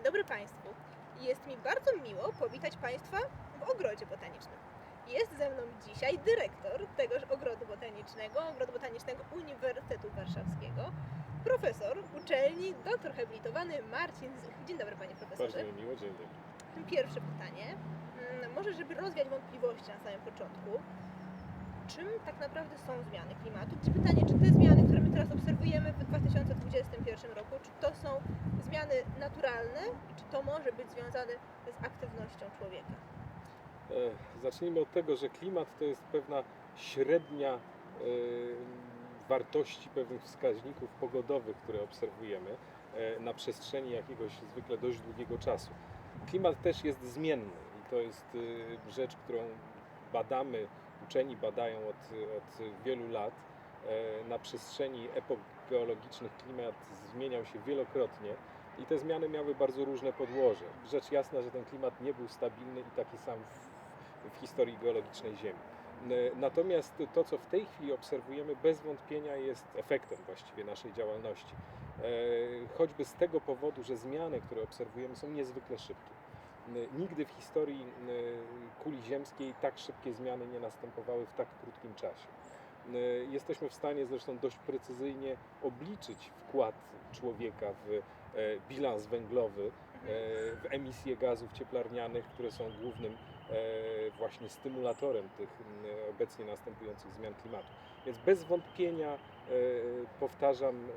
Dzień dobry Państwu. Jest mi bardzo miło powitać Państwa w ogrodzie botanicznym. Jest ze mną dzisiaj dyrektor tegoż ogrodu botanicznego, ogrodu botanicznego Uniwersytetu Warszawskiego, profesor uczelni, doktor habilitowany Marcin Zych. Dzień dobry Panie Profesorze. Bardzo mi miło, dzień dobry. Pierwsze pytanie, mm, może żeby rozwiać wątpliwości na samym początku, czym tak naprawdę są zmiany klimatu? Czy pytanie, czy te zmiany, które my teraz obserwujemy w 2021 roku, czy to są zmiany naturalne i czy to może być związane z aktywnością człowieka? E, Zacznijmy od tego, że klimat to jest pewna średnia e, wartości pewnych wskaźników pogodowych, które obserwujemy e, na przestrzeni jakiegoś zwykle dość długiego czasu. Klimat też jest zmienny i to jest rzecz, którą badamy, uczeni badają od, od wielu lat. E, Na przestrzeni epok geologicznych klimat zmieniał się wielokrotnie i te zmiany miały bardzo różne podłoże. Rzecz jasna, że ten klimat nie był stabilny i taki sam w, w historii geologicznej Ziemi. N- Natomiast to, co w tej chwili obserwujemy, bez wątpienia jest efektem właściwie naszej działalności. E, Choćby z tego powodu, że zmiany, które obserwujemy, są niezwykle szybkie. N- Nigdy w historii n- kuli ziemskiej tak szybkie zmiany nie następowały w tak krótkim czasie. N- Jesteśmy w stanie zresztą dość precyzyjnie obliczyć wkład człowieka w e, bilans węglowy, e, w emisję gazów cieplarnianych, które są głównym e, właśnie stymulatorem tych obecnie następujących zmian klimatu. Więc bez wątpienia, powtarzam,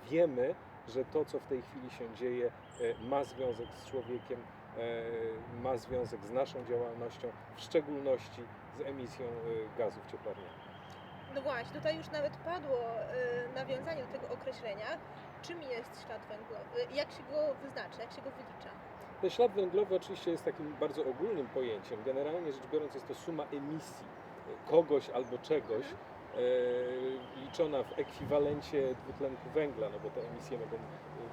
wiemy, że to, co w tej chwili się dzieje, e, ma związek z człowiekiem, e, ma związek z naszą działalnością, w szczególności z emisją e, gazów cieplarnianych. No właśnie, tutaj już nawet padło nawiązanie do tego określenia, czym jest ślad węglowy, jak się go wyznacza, jak się go wylicza. Ten ślad węglowy oczywiście jest takim bardzo ogólnym pojęciem. Generalnie rzecz biorąc jest to suma emisji kogoś albo czegoś e, liczona w ekwiwalencie dwutlenku węgla, no bo te emisje mogą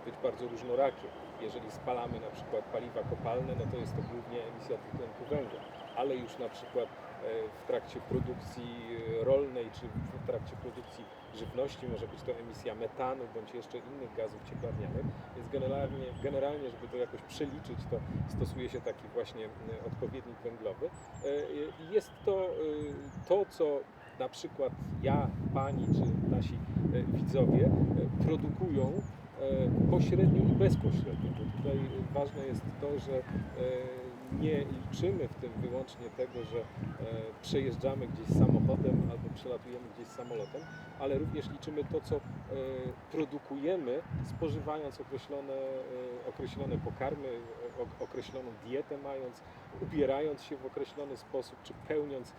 być bardzo różnorakie. Jeżeli spalamy na przykład paliwa kopalne, no to jest to głównie emisja dwutlenku węgla, ale już na przykład e, w trakcie produkcji e, rolnej czy w trakcie produkcji żywności może być to emisja metanu bądź jeszcze innych gazów cieplarnianych. Więc generalnie, generalnie żeby to jakoś przeliczyć, to stosuje się taki właśnie e, odpowiednik węglowy. E, Jest to e, to, co na przykład ja, pani czy nasi e, widzowie e, produkują e, pośrednio i bezpośrednio. Bo tutaj ważne jest to, że nie liczymy w tym wyłącznie tego, że przejeżdżamy gdzieś samochodem albo przelatujemy gdzieś samolotem, ale również liczymy to, co produkujemy, spożywając określone, określone pokarmy, określoną dietę mając, ubierając się w określony sposób, czy pełniąc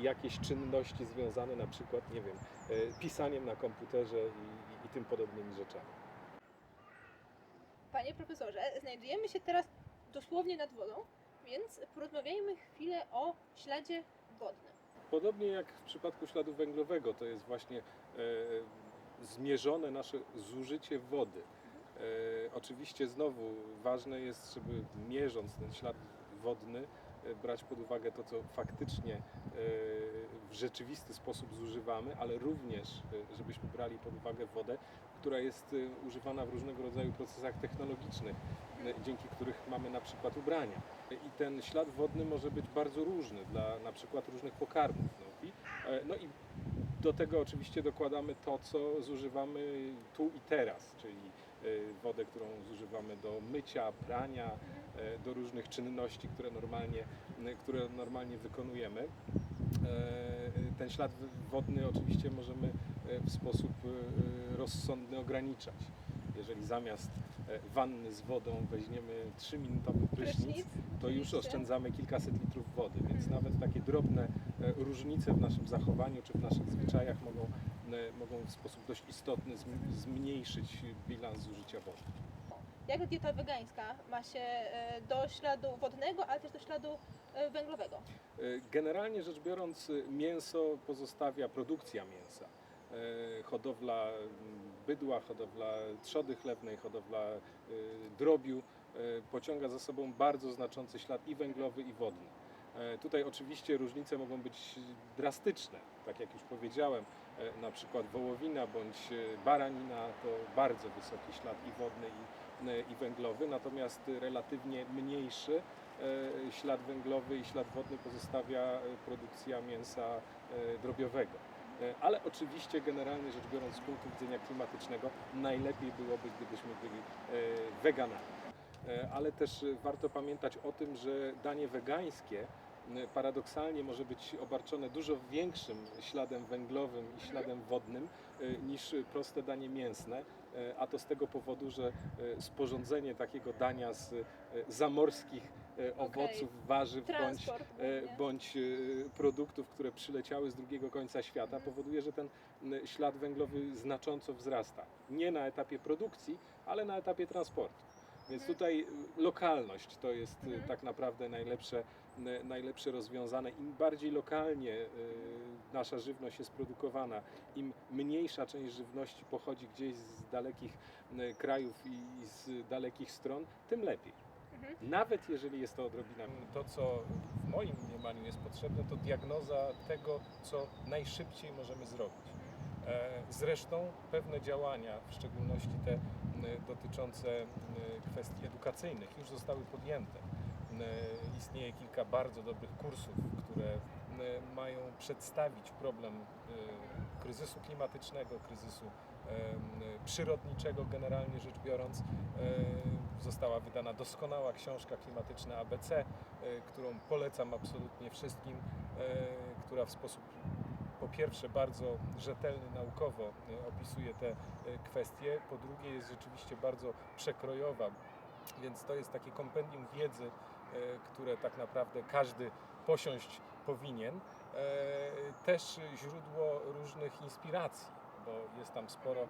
jakieś czynności związane na przykład, nie wiem, e, pisaniem na komputerze i, i tym podobnymi rzeczami. Panie profesorze, znajdujemy się teraz dosłownie nad wodą, więc porozmawiajmy chwilę o śladzie wodnym. Podobnie jak w przypadku śladu węglowego, to jest właśnie e, zmierzone nasze zużycie wody. E, oczywiście znowu ważne jest, żeby mierząc ten ślad wodny, brać pod uwagę to, co faktycznie e, w rzeczywisty sposób zużywamy, ale również, e, żebyśmy brali pod uwagę wodę, która jest e, używana w różnego rodzaju procesach technologicznych, e, dzięki których mamy na przykład ubrania. I ten ślad wodny może być bardzo różny dla na przykład różnych pokarmów. No i, e, no i do tego oczywiście dokładamy to, co zużywamy tu i teraz, czyli e, wodę, którą zużywamy do mycia, prania, e, do różnych czynności, które normalnie, które normalnie wykonujemy. E, Ten ślad wodny oczywiście możemy e, w sposób e, rozsądny ograniczać. Jeżeli zamiast e, wanny z wodą weźmiemy 3-minutowy prysznic, to już oszczędzamy kilkaset litrów wody, więc nawet takie drobne e, różnice w naszym zachowaniu czy w naszych zwyczajach mogą, e, mogą w sposób dość istotny zm- zmniejszyć bilans zużycia wody. Jak dieta wegańska ma się e, do śladu wodnego, ale też do śladu e, węglowego? E, Generalnie rzecz biorąc, mięso pozostawia produkcja mięsa. Hodowla bydła, hodowla trzody chlewnej, hodowla drobiu pociąga za sobą bardzo znaczący ślad i węglowy, i wodny. E, Tutaj oczywiście różnice mogą być drastyczne, tak jak już powiedziałem, e, na przykład wołowina bądź e, baranina to bardzo wysoki ślad i wodny i, i węglowy, natomiast relatywnie mniejszy ślad węglowy i ślad wodny pozostawia produkcja mięsa drobiowego. Ale oczywiście generalnie rzecz biorąc z punktu widzenia klimatycznego najlepiej byłoby gdybyśmy byli weganami. E, Ale też warto pamiętać o tym, że danie wegańskie paradoksalnie może być obarczone dużo większym śladem węglowym i śladem wodnym e, niż proste danie mięsne, e, a to z tego powodu, że sporządzenie takiego dania z zamorskich owoców, warzyw bądź bądź produktów, które przyleciały z drugiego końca świata, Mhm. powoduje, że ten ślad węglowy znacząco wzrasta. Nie na etapie produkcji, ale na etapie transportu. Więc tutaj lokalność to jest y, Mhm. tak naprawdę najlepsze, najlepsze rozwiązane. Im bardziej lokalnie y, nasza żywność jest produkowana, im mniejsza część żywności pochodzi gdzieś z dalekich krajów i z dalekich stron, tym lepiej. Mhm. Nawet jeżeli jest to odrobina. To, co w moim mniemaniu jest potrzebne, to diagnoza tego, co najszybciej możemy zrobić. E, Zresztą pewne działania, w szczególności te dotyczące m, kwestii edukacyjnych, już zostały podjęte. M, Istnieje kilka bardzo dobrych kursów, które mają przedstawić problem e, kryzysu klimatycznego, kryzysu przyrodniczego generalnie rzecz biorąc. E, Została wydana doskonała książka klimatyczna ABC, e, którą polecam absolutnie wszystkim, e, która w sposób po pierwsze bardzo rzetelny naukowo e, opisuje te e, kwestie, po drugie jest rzeczywiście bardzo przekrojowa, więc to jest takie kompendium wiedzy, e, które tak naprawdę każdy posiąść powinien. Też źródło różnych inspiracji, bo jest tam sporo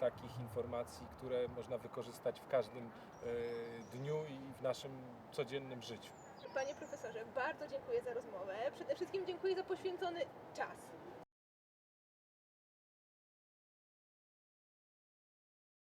takich informacji, które można wykorzystać w każdym dniu i w naszym codziennym życiu. Panie profesorze, bardzo dziękuję za rozmowę. Przede wszystkim dziękuję za poświęcony czas.